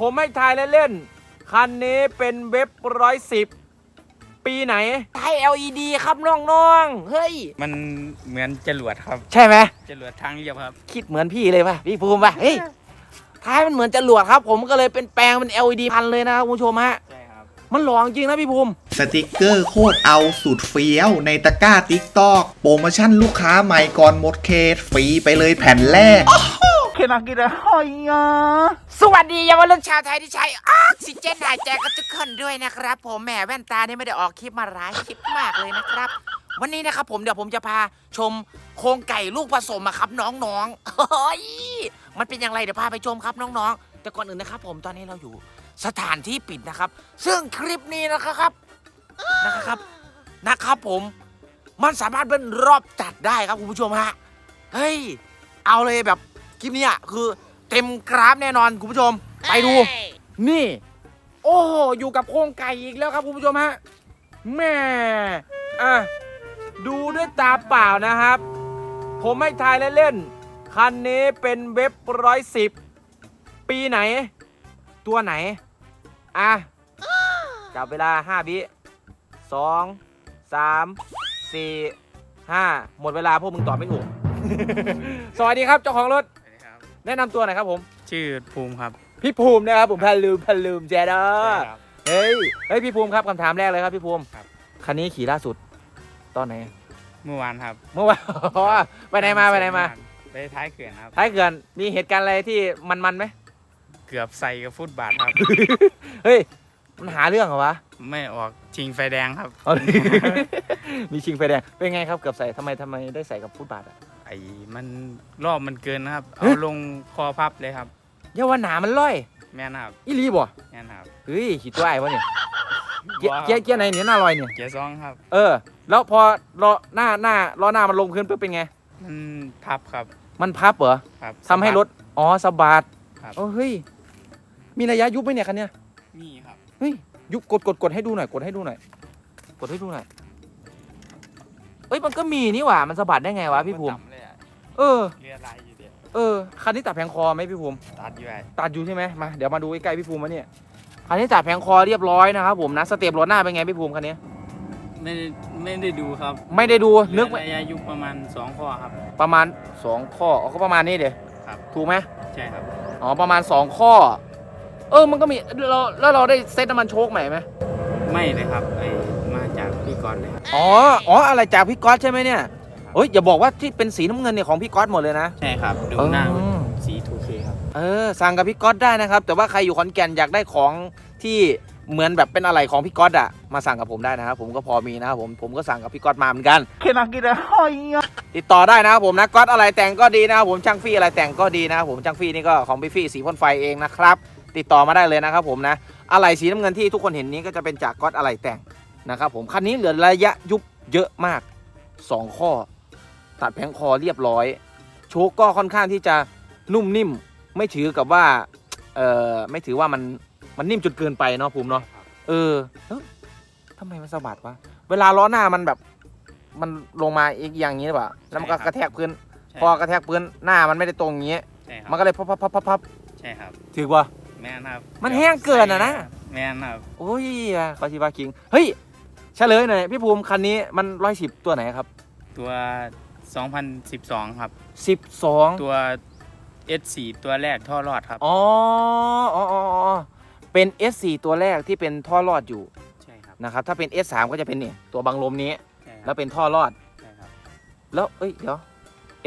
ผมให้ทายเล่นๆคันนี้เป็นเว็บร้อยสิบปีไหนไทย LED ครับน้องๆ เฮ้ย มันเหมือนจรวดครับ ใช่ไหมจรวดทางเรียบครับ คิดเหมือนพี่เลยป่ะ พี่ภูมิป่ะ เฮ้ย ท้ายมันเหมือนจรวดครับ ผมก็เลยเป็นแปลงเป็น LED พันเลยนะครับคุณผู้ชมฮะ ใช่ครับ มันหล่อจริงนะพี่ภูมิ สติกเกอร์โคตรเอาสุดเฟี้ยว ในตะกร้าติ๊กตอกโปรโมชั่นลูกค้าใหม่ก่อนหมดเขตฟรีไปเลยแผ่นแรก สวัสดีเยาวรุ่นชาวไทยที่ใช้ออกซิเจนหายใจกันทุกคนด้วยนะครับ ผมแหมแว่นตานี่ไม่ได้ออกคลิปมาหลายคลิปมากเลยนะครับ วันนี้นะครับผมเดี๋ยวผมจะพาชมโครงไก่ลูกผสมอะครับน้องๆเฮ้ยมันเป็นอย่างไรเดี๋ยวพาไปชมครับน้องๆ แต่ก่อนอื่นนะครับ ผมตอนนี้เราอยู่สถานที่ปิดนะครับ ซึ่งคลิปนี้นะครับนะครับนะครับผมมันสามารถเป็นรอบจัดได้ครับคุณผู้ชมฮะเฮ้ยเอาเลยแบบ คลิปเนี้ยคือเต็มกราฟแน่นอนคุณผู้ชม ไปดู นี่ โอ้โหอยู่กับโครงไก่อีกแล้วครับคุณผู้ชมฮะแม่อะดูด้วยตาเปล่านะครับ ผมให้ทายเล่นๆคันนี้เป็นเว็บร้อยสิบปีไหน ตัวไหน อะจับเวลา5วิสองสามสี่ห้าหมดเวลาพวกมึงตอบไม่ถูก สวัสดีครับเจ้าของรถสวัสดีครับ แนะนำตัวหน่อยครับผม ชื่อภูมิครับพี่ภูมินะครับผมพันลืมพันลืมแจเดอใช่ครับ เฮ้ยเฮ้ยพี่ภูมิครับคำถามแรกเลยครับพี่ภูมิครับ คันนี้ขี่ล่าสุด ตอนไหนเมื่อวานครับเมื่อวานไปไหนมาไปไหนมาไปท้ายเขื่อนครับ ท้ายเขื่อนมีเหตุการณ์อะไรที่มันมันๆไหมเกือบใส่กับฟุตบาทครับ เฮ้ยมันหาเรื่องเหรอวะไม่ออกชิงไฟแดงครับ เอาดิ มีชิงไฟแดงเป็นไงครับเกือบใส่ทำไมทำไมได้ใส่กับฟุตบาทอะไอ้มันรอบมันเกินนะครับ เอาเฮ้ยลงคอพับเลยครับเยาว่าหนามันล่อย แม่นครับอีหลีบ่แม่นครับเฮ้ยขี่ตัวไอ้วะเนี่ยเกียร์บ่ครับเกียร์เกียร์ไหนเนี่ยหน้าลอยเนี่ย เกียร์สองครับ เออ แล้วพอล้อหน้าหน้าล้อหน้ามันลงพื้นปุ๊บเป็นไง มันพับครับ มันพับเหรอครับทำให้รถ อ๋อสะบัดครับโอ้เฮ้ย มีระยะยุบไหมเนี่ยคันเนี้ยนี่ครับ เฮ้ย ยุบกดกดกดให้ดูหน่อย กดให้ดูหน่อย กดให้ดูหน่อยเอ้ย มันก็มีนี่หว่า มันสะบัดได้ไงวะพี่ภูมินต่ำ เลยอะเออ เรือลายอยู่เดียวเออ คันนี้ตัดแผงคอไหมพี่ภูมิ ตัดอยู่ไอ้ตัดอยู่ใช่ไหมมา เดี๋ยวมาดูใกล้ๆพี่ภูมิมาเนี่ย คันนี้ตัดแผงคอเรียบร้อยนะครับผมนะ สเต็ปรถหน้าเป็นไงพี่ภูมิคันนี้ ไม่ได้ไม่ได้ดูครับไม่ได้ดูนึกเรือระยะยุคประมาณสองข้อครับ ประมาณ 2 ข้ออ๋อก็ประมาณนี้เดี๋ยวครับ ถูกไหมใช่ครับ อ๋อ ประมาณ 2 ข้อ เออ มันก็มีเราแล้วเราได้เซ็ตน้ำมันโชคใหม่ไหมไม่เลยครับไอ้มาจากพี่กรณ์เลยครับอ๋อ อ๋อ อะไรจากพี่ก๊อตใช่ไหมเนี่ย เฮ้ยอย่าบอกว่าที่เป็นสีน้ำเงินเนี่ยของพี่ก๊อตหมดเลยนะ ใช่ครับ ดูหน้าอืมสี 2K ครับ เออสั่งกับพี่ก๊อตได้นะครับ แต่ว่าใครอยู่ขอนแก่นอยากได้ของที่เหมือนแบบเป็นอะไรของพี่ก๊อตอะมาสั่งกับผมได้นะครับผมก็พอมีนะครับผมผมก็สั่งกับพี่ก๊อตมาเหมือนกันติดต่อได้นะครับผมนะก๊อตอะไรแต่งก็ดีนะครับผมช่างฟี่อะไรแต่งก็ดีนะครับผมช่างฟี่นี่ก็ของพี่ฟี่สีพ่นไฟเองนะครับ ติดต่อมาได้เลยนะครับผมนะอะไรสีน้ำเงินที่ทุกคนเห็นนี้ก็จะเป็นจากก๊อตอะไรแต่งนะครับผมคันนี้เหลือระยะยุบเยอะมากสองข้อ ตัดแผงคอเรียบร้อย โชคก็ค่อนข้างที่จะนุ่มนิ่ม ไม่ถือกับว่า เออไม่ถือว่ามันมันนิ่มจนเกินไปเนาะภูมิเนาะเออเอ้าทำไมมันสะบัดวะเวลาล้อหน้ามันแบบ มันลงมาอีกอย่างนี้หรือเปล่าแล้วมันก็ใช่ครับกระแทกพื้น ใช่พอกระแทกพื้นหน้ามันไม่ได้ตรงอย่างนี้ใช่ครับมันก็เลยพับพับพับพับพับใช่ครับถือว่า แม่นครับมันแห้งเกินอะนะ แม่นครับโอ้ยขอชิบาคิง เฮ้ยเฉลยหน่อยพี่ภูมิคันนี้มันร้อยสิบตัวไหนครับ ตัว 2012 ครับสิบสองตัว S4 ตัวแรกท่อรอดครับ อ๋ออ๋ออ๋ออ๋อเป็น S4 ตัวแรกที่เป็นท่อรอดอยู่ใช่ครับนะครับ ถ้าเป็น S3 ก็จะเป็นเนี่ยตัวบังลมนี้ ใช่คแล้รัวบเป็นท่อรอด ใช่ครับแล้ว เอ้ย เดี๋ยว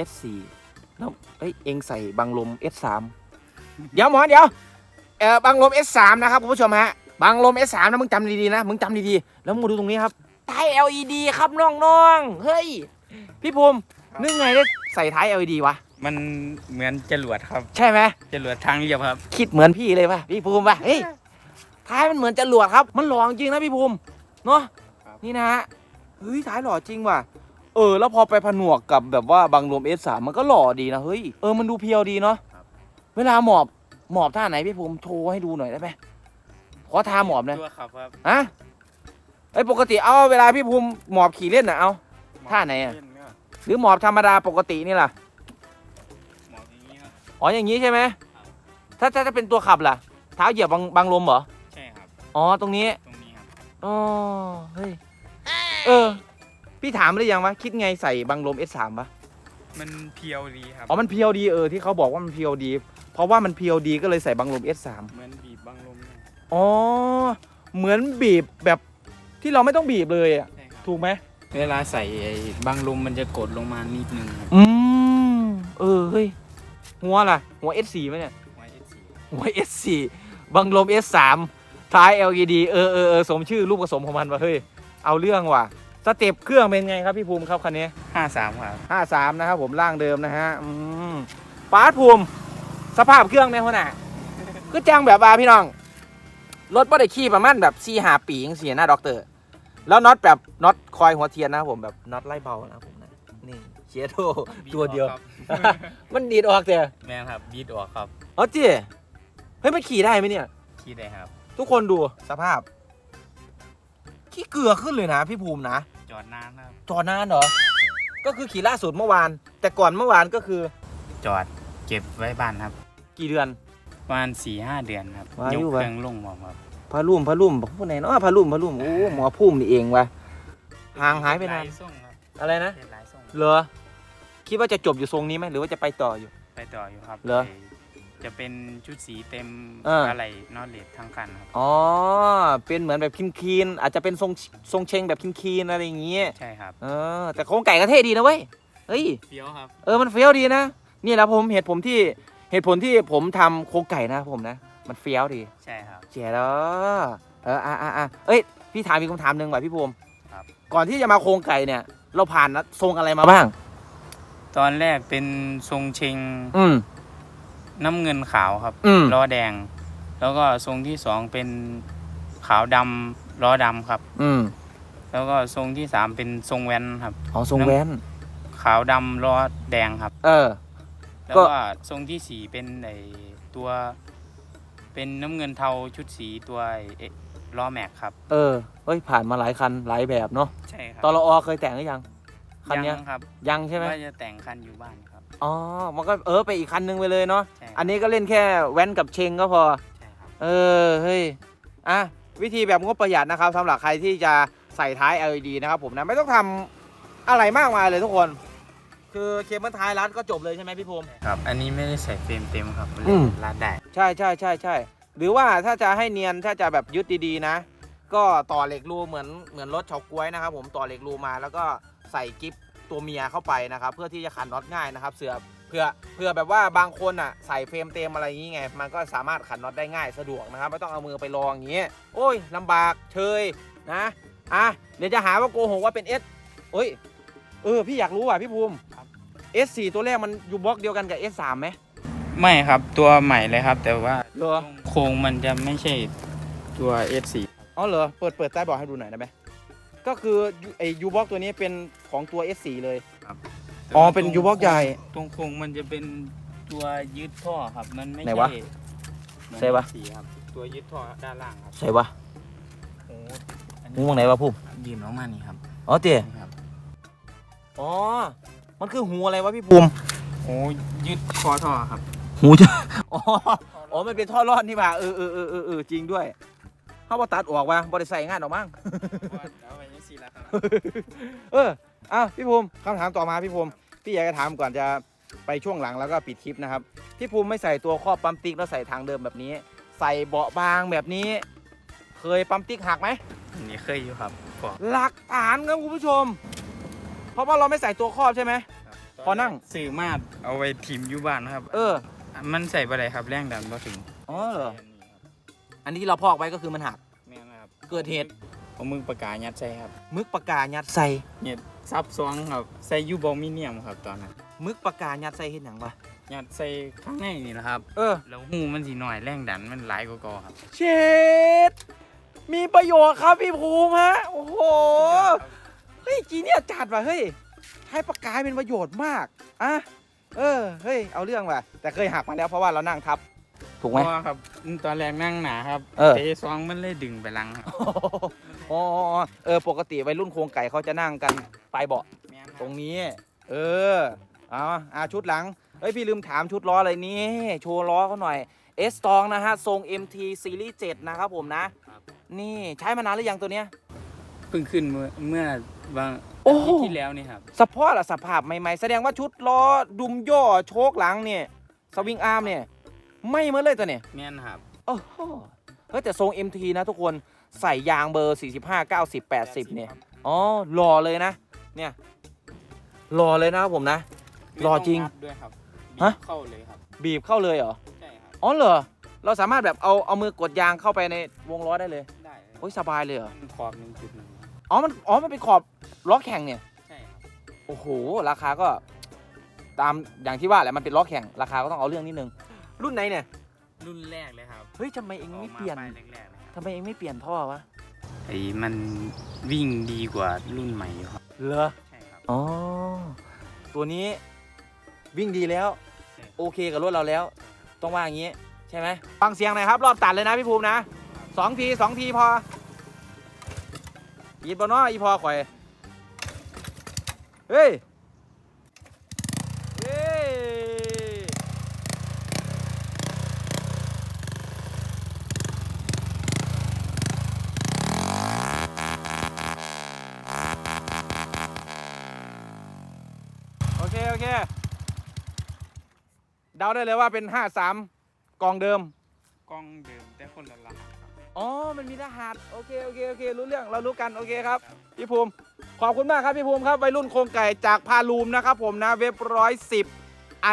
S4 แล้ว เอ้ย เองใส่บังลม S3 เดี๋ยวหมอเดี๋ยวเอ่อบังลม S3 นะครับคุณผู้ชมฮะ บังลม S3 นะมึงจำดีๆนะ มึงจำดีๆ แล้วมึงมาดูตรงนี้ครับท้าย LED ครับน้องๆ เฮ้ย พี่ภูมิ นึกไงได้ใส่ท้าย LED วะ มันเหมือนจรวดครับ ใช่ไหมจรวดทางเรียบครับ คิดเหมือนพี่เลยป่ะ พี่ภูมิป่ะ เฮ้ย ท้ายมันเหมือนจรวดครับ มันหล่อจริงนะพี่ภูมิ เนาะครับนี่นะฮะ เฮ้ย ท้ายหล่อจริงว่ะ เออ แล้วพอไปผนวกกับแบบว่าบางรวม S3 มันก็หล่อดีนะ เฮ้ย เออ มันดูเพียวดีเนาะเวลาหมอบ หมอบท่าไหนพี่ภูมิโชว์ให้ดูหน่อยได้ไหมขอท่าหมอบหน่อยตัวขับครับ ฮะไอยปกติเอาเวลาพี่ภูมิหมอบขี่เล่นน่ะเอาท่าไหนอะเล่ก็ หรือหมอบธรรมดาปกตินี่ล่ะ หมอบอย่างนี้ครับ อ๋ออย่างนี้ใช่ไหมถ้าถ้าจะเป็นตัวขับล่ะ เท้าเหยียบบังบังลมเหรอ ใช่ครับ อ๋อตรงนี้ ตรงนี้ครับ อ๋อ เฮ้ย เออ พี่ถามหรือยังวะ คิดไงใส่บังลม S3 ปะมันเพียวดีครับ อ๋อ มันเพียวดีเออที่เขาบอกว่ามันเพียวดี เพราะว่ามันเพียวดีก็เลยใส่บังลม S3 เหมือนบีบบังลมเนี่ยอ๋อ เหมือนบีบแบบที่เราไม่ต้องบีบเลยอะใช่ครับถูกไหม เวลาใส่ไอ้บังลมมันจะกดลงมานิดนึงครับอืมเออเฮ้ยหัวล่ะ หัว S4 ไหมเนี่ย ไว้ S4 หัว S4 บังลม S3 ท้าย LED เออเออเออสมชื่อลูกผสมของมันว่ะเฮ้ย เอาเรื่องว่ะ สเต็ปเครื่องเป็นไงครับพี่ภูมิครับคันนี้ ห้าสามครับ53 นะครับผมร่างเดิมนะฮะอืมปาร์ตภูมิ สภาพเครื่องแม่หัวหน้าก็จังแบบว่าพี่น้อง รถบ่ได้ขี่ประมาณแบบ4ีหาปีจังเสียนะด็อกเตอร์ แล้วน็อตแบบน็อตคอยหัวเทียนนะครับผมแบบน็อตไล่เบานะครับผมนะนี่เชียโตตัวเดียวครับมันดีดออกแต่แม่นครับบีดออกครับอ๋อจีเฮ้ยมันขี่ได้ไหมเนี่ยขี้ได้ครับ ทุกคนดูสภาพ ขี้เกลือขึ้นเลยนะพี่ภูมินะ จอดนานครับ จอดนานเหรอ ก็คือขี่ล่าสุดเมื่อวาน แต่ก่อนเมื่อวานก็คือจอดเก็บไว้บ้านครับ กี่เดือน ประมาณสี่ห้าเดือนครับว่าอยู่ยกปะเครื่องลงหมอครับ พารุ่มพารุ่มบอกผู้ไหนเนาะพารุ่มพารุ่มโอ้หมอพุ่มนี่เองวะห่างหายไปนานลส่งครับอะไรนะเป็นลายส่งเหรอคิดว่าจะจบอยู่ทรงนี้ไหมหรือว่าจะไปต่ออยู่ ไปต่ออยู่ครับเหรอไจะเป็นชุดสีเต็มเอออ อะไรนอตเลดทั้งคันครับ อ๋อเป็นเหมือนแบบคินคีนๆอาจจะเป็นทรงทรงเชงแบบคินคีนๆอะไรอย่างเงี้ยใช่ครับเออแต่โครงไก่ก็เท่ดีนะเว้ยเฮ้ย เฟี้ยวครับ เออ มันเฟี้ยวดีนะ นี่แหละผมเหตุผมที่เหตุผลที่ผมทำโครงไก่นะผมนะ มันเฟี้ยวดีใช่ครับ เจ๋แล้วเอออะอะอะเอ้ยพี่ถามอีกคำถามหนึ่งว่ะพี่ภูมิครับ ก่อนที่จะมาโครงไก่เนี่ย เราผ่านนะทรงอะไรมาบ้าง ตอนแรกเป็นทรงเชงอืม น้ำเงินขาวครับอืมล้อแดง แล้วก็ทรงที่สองเป็นขาวดำล้อดำครับ อืมแล้วก็ทรงที่สามเป็นทรงแวนครับ อ๋อทรงแว้น ขาวดำล้อแดงครับ เออ แล้วก็ก็ทรงที่สี่เป็นไอตัว เป็นน้ำเงินเทาชุดสีตัวไอ้เอ๊ะล้อแม็กครับ เออเฮ้ยผ่านมาหลายคันหลายแบบเนาะใช่ครับตอรอเคยแต่งหรือยังคันเนี้ยยังครับยังใช่ไหมว่าจะแต่งคันอยู่บ้านครับ อ๋อมันก็เออไปอีกคันนึงไปเลยเนาะใช่ครับอันนี้ก็เล่นแค่แว้นกับเชงก็พอ ใช่ครับ เออเฮ้ยอะวิธีแบบงบประหยัดนะครับสำหรับใครที่จะใส่ท้าย LED นะครับผมนะไม่ต้องทำอะไรมากมายเลยทุกคน คือเคเบิลท้ายรัดก็จบเลยใช่ไหมพี่ภูมิครับ อันนี้ไม่ได้ใส่เฟรมเต็มครับมันอืเล่นมลาดได้ ใช่ใช่ใช่ใช่หรือว่าถ้าจะให้เนียนถ้าจะแบบยึดดีๆนะ ก็ต่อเหล็กรูเหมือนเหมือนรถเฉาก๊วยนะครับ ผมต่อเหล็กรูมาแล้วก็ใส่กิฟตัวเมียเข้าไปนะครับ เพื่อที่จะขันน็อตง่ายนะครับเสือเพื่อเพื่อแบบว่าบางคนอะใส่เฟรมเต็มอะไรอย่างงี้ไง มันก็สามารถขันน็อตได้ง่ายสะดวกนะครับไม่ต้องเอามือไปลองอย่างงี้ โอ้ยลำบากเชยนะอะเดี๋ยวจะหาว่าโกหกว่าเป็น S เอ้ยเออพี่อยากรู้อะพี่ภูมิ S4 ตัวแรกมันอยู่บล็อกเดียวกันกับ S3 ไหมไม่ครับตัวใหม่เลยครับ แต่ว่าเหรอโครงมันจะไม่ใช่ตัว S4 อ๋อเหรอเปิดเปิดใต้เบอกให้ดูหน่อยได้ไหมก็คือไอ้ยูบ็อกตัวนี้เป็นของตัว S4 เลยอ๋อเป็นยูบ็อกใหญ่ ตรงโครงมันจะเป็นตัวยึดท่อครับ มันไม่ไหนใช่วะเหมือนใช่ปะ สีครับตัวยึดท่อด้านล่างครับใช่ปะโอ้อันหูนี้มองไหนวะพุ่มยืนออกมานี่ครับอ๋อเตี๋ยนี่ครับอ๋อ มันคือหูอะไรวะพี่ภูมิโอ้ยึดคอท่อครับ หูจะอ๋ออ๋อมันเป็นท่อรอดนี่ป่ะเออเออเออเออเออจริงด้วยเขาบอตัดออกว่ะบริใส่งานออกมั้งเอาไปยังสีแล้วครับเอออ้าวพี่ภูมิคำถามต่อมาพี่ภูมิพี่อยากจะถามก่อนจะไปช่วงหลังแล้วก็ปิดคลิปนะครับพี่ภูมิไม่ใส่ตัวครอบปั๊มติ๊กแล้วใส่ทางเดิมแบบนี้ ใส่เบาะบางแบบนี้ เคยปั๊มติ๊กหักไหมอันนี้เคยอยู่ครับพอหลักฐานครับคุณผู้ชม เพราะว่าเราไม่ใส่ตัวครอบใช่ไหม พอนั่ง สื่อมาดเอาไว้ทีมอยู่บ้านครับ เออ มันใส่ไปไหนครับแรงดันก็ถึงอ๋อเหรอใส่นนี้ครับอันนี้ที่เราพอกไว้ก็คือมันหัก แม่นะครับเกิดเหตุ เอามือปากกายัดใส่ครับมึกปากกายัดใส่ เนี่ยซับซ้อนครับใส่ยูโบมิเนียมครับตอนนั้นมึกปากกายัดใส่เห็นอย่างปะยัดใส่ข้างในนี่นะครับเออ แล้วหูมันสีหน่อยแรงดันมันหลายกว่ากอครับเชดมีประโยชน์ครับพี่ภูมิฮะ โอ้โห เฮ้ยจีเนี่ยจัดว่ะเฮ้ย ให้ปากกาเป็นประโยชน์มากอะเออเฮ้ยเอาเรื่องว่ะแต่เคยหักมาแล้วเพราะว่าเรานั่งทับ ถูกไหม เพราะว่าครับตอนแรกนั่งหนาครับเออ เตะซองมันเลยดึงไปหลังครับอ๋อเออปกติวัยรุ่นโครงไก่เขาจะนั่งกันปลายเบาะแม่นคบตรงนี้ เออเอาอ่าชุดหลังเฮ้ยพี่ลืมถามชุดล้ออะไรนี่โชว์ล้อเขาหน่อย S ตองนะฮะทรง MT Series 7นะครับผมนะครับนี่ใช้มานานหรือยังตัวเนี้ย เพิ่งขึ้นเมื่อเมื่อวาง โอ้อาทิตย์ที่แล้วนี่ครับสปอร์ตอะสภาพใหม่ๆ แสดงว่าชุดล้อดุมย่อโชคหลังเนี่ยสวิงอาร์มเนี่ยไม่เหมือนเลยตัวเนี่ยแม่นครับโอ้โหเฮ้ยแต่ทรง MT นะทุกคนใส่ยางเบอร์ 45 90 80 เนี่ย อ๋อหล่อเลยนะ เนี่ยหล่อเลยนะครับผมนะรอจริงไม่ต้นับด้วยครับฮะบีบเข้าเลยครับ บีบเข้าเลยเหรอ ใช่ครับ อ๋อเหรอ เราสามารถแบบเอาเอามือกดยางเข้าไปในวงล้อได้เลย ได้เลยโอ้ยสบายเลยเหรอมันขอบหนึ่งจุดหนึ่งครับอ๋อ มัน อ๋อ มันเป็นขอบ ล้อแข่งเนี่ย ใช่ครับโอ้โห ราคาก็ตามอย่างที่ว่าแหละมันเป็นล้อแข่ง ราคาก็ต้องเอาเรื่องนิดนึง รุ่นไหนเนี่ย รุ่นแรกเลยครับเฮ้ยทำไมเองไม่เปลี่ยนออกาป้าแรกๆเลยครับทำไมเองไม่เปลี่ยนท่อวะ ไอ้มันวิ่งดีกว่ารุ่นใหม่อยู่ครับ เหรอ ใช่ครับ อ๋อ ตัวนี้วิ่งดีแล้ว ใช่ โอเคกับรถเราแล้ว ต้องว่าอย่างนี้ ใช่ไหมฟังเสียงหน่อยครับ รอบตัดเลยนะพี่ภูมินะสองทีสองทีพออีบเนาะอีพอข่อย เฮ้ยเฮ้ยโอเค โอเค เดาได้เลยว่าเป็น 53 กองเดิม กล้องเดิมแต่คนละรหัสครับ อ๋อ มันมีรหัส โอเค โอเค โอเค รู้เรื่อง เรารู้กัน โอเคครับ พี่ภูมิ ขอบคุณมากครับพี่ภูมิครับวัยรุ่นโครงไก่จากพาลูมนะครับผมนะเว็บร้อยสิบไอ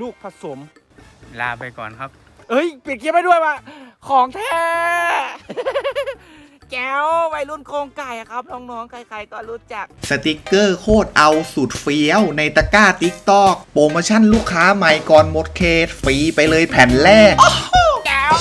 ลูกผสม ลาไปก่อนครับ เอ้ยปิดคลิปไปด้วยว่ะของแท้ แก้ววัยรุ่นโครงไก่อะครับน้องๆใครๆก็รู้จัก สติกเกอร์โคตรเอาสุดเฟี้ยว ในตะกร้าติ๊กตอกโปรโมชั่นลูกค้าใหม่ก่อนหมดเขตฟรีไปเลยแผ่นแรก แก้ว